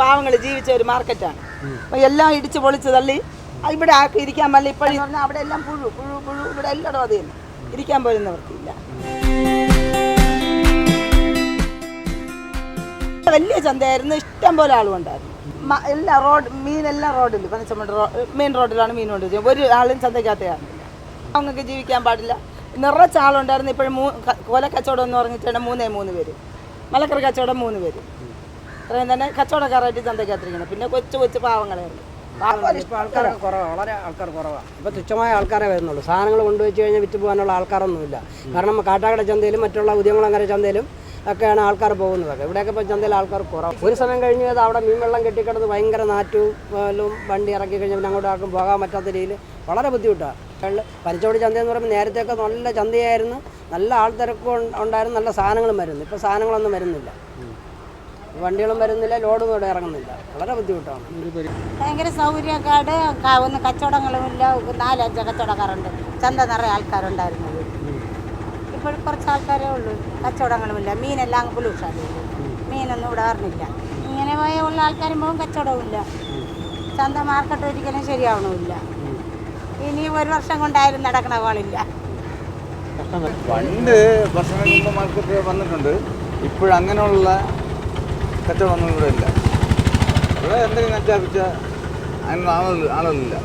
പാവങ്ങൾ ജീവിച്ച ഒരു മാർക്കറ്റാണ്. അപ്പൊ എല്ലാം ഇടിച്ച് പൊളിച്ച് തള്ളി ഇവിടെ ആക്കി ഇരിക്കാൻ പറ്റില്ല ഇപ്പോഴെന്ന് പറഞ്ഞാൽ അവിടെ എല്ലാം പുഴു പുഴു പുഴു ഇവിടെ എല്ലായിടും അത് ഇരിക്കാൻ പോലും വലിയ ചന്തയായിരുന്നു. ഇഷ്ടം പോലെ ആളുണ്ടായിരുന്നു എല്ലാ റോഡ് മീനെല്ലാം റോഡിൽ പനച്ചമ്മണ്ട് മെയിൻ റോഡിലാണ് മീൻ കൊണ്ടുവരുന്നത് ഒരു ആളും ചന്തയ്ക്കകത്ത് കാണുന്നില്ല അവങ്ങൾക്ക് ജീവിക്കാൻ പാടില്ല. നിറച്ച ആളുണ്ടായിരുന്നു ഇപ്പോഴും മൂ കൊല കച്ചവടം എന്ന് പറഞ്ഞിട്ടാണ് മൂന്നേ മൂന്ന് പേര്. മലക്കറി കച്ചവടം മൂന്ന് പേര്. അത്രയും തന്നെ കച്ചവടക്കാരായിട്ട് ചന്തയ്ക്കകത്തിരിക്കണം പിന്നെ കൊച്ചു കൊച്ചു പാവങ്ങളായിരുന്നു വളരെ ആൾക്കാർ ഇപ്പോൾ തുച്ഛമായ ആൾക്കാരെ വരുന്നുള്ളൂ. സാധനങ്ങൾ കൊണ്ടുവച്ച് കഴിഞ്ഞാൽ വിറ്റ് പോകാനുള്ള ആൾക്കാരൊന്നുമില്ല. കാരണം കാട്ടാക്കട ചന്തയിലും മറ്റുള്ള ഉദ്യമങ്ങളങ്ങര ചന്തയിലും ഒക്കെയാണ് ആൾക്കാർ പോകുന്നതൊക്കെ. ഇവിടെയൊക്കെ ഇപ്പോൾ ചന്തയിൽ ആൾക്കാർ കുറവ്. ഒരു സമയം കഴിഞ്ഞ് അത് അവിടെ മീൻ വെള്ളം കെട്ടിക്കിടന്ന് ഭയങ്കര നാറ്റും വണ്ടി ഇറക്കി കഴിഞ്ഞാൽ പിന്നെ അങ്ങോട്ട് ആർക്കും പോകാൻ പറ്റാത്ത രീതിയിൽ വളരെ ബുദ്ധിമുട്ടാണ് പനിച്ചോട് ചന്ത എന്ന് പറയുമ്പോൾ നേരത്തെയൊക്കെ നല്ല ചന്തയായിരുന്നു. നല്ല ആൾത്തിരക്കും തിരക്കും ഉണ്ടായിരുന്നു. നല്ല സാധനങ്ങളും വരുന്നു. ഇപ്പോൾ സാധനങ്ങളൊന്നും വരുന്നില്ല. വണ്ടികളും വരുന്നില്ല ലോഡും ഇവിടെ ഇറങ്ങുന്നില്ല. വളരെ ബുദ്ധിമുട്ടാണ്. ഭയങ്കര സൗകര്യക്കാട് ഒന്ന് കച്ചവടങ്ങളുമില്ല നാലഞ്ച് കച്ചവടക്കാരുണ്ട്. ചന്ത നിറയെ ആൾക്കാരുണ്ടായിരുന്നു. ഇപ്പോൾ കുറച്ച് ആൾക്കാരേ ഉള്ളൂ. കച്ചവടങ്ങളുമില്ല മീനെല്ലാം അങ്ങ് പുലൂഷാണ് മീനൊന്നും ഇവിടെ അറിഞ്ഞില്ല ഇങ്ങനെ പോയ ഉള്ള ആൾക്കാരും പോകും കച്ചവടവുമില്ല ചന്ത മാർക്കറ്റ് ഒരിക്കലും ശരിയാവണമില്ല. ഇനി ഒരു വർഷം കൊണ്ടായാലും നടക്കണ പോലില്ല. പണ്ട് ഭക്ഷണ മാർക്കറ്റ് വന്നിട്ടുണ്ട്. ഇപ്പോഴങ്ങനെയുള്ള കച്ചവടമൊന്നും ഇവിടെ ഇല്ല. ഇവിടെ എന്തെങ്കിലും കച്ചാപ്പിച്ച അതിനുള്ള ആളുകൾ ആളുകളില്ല.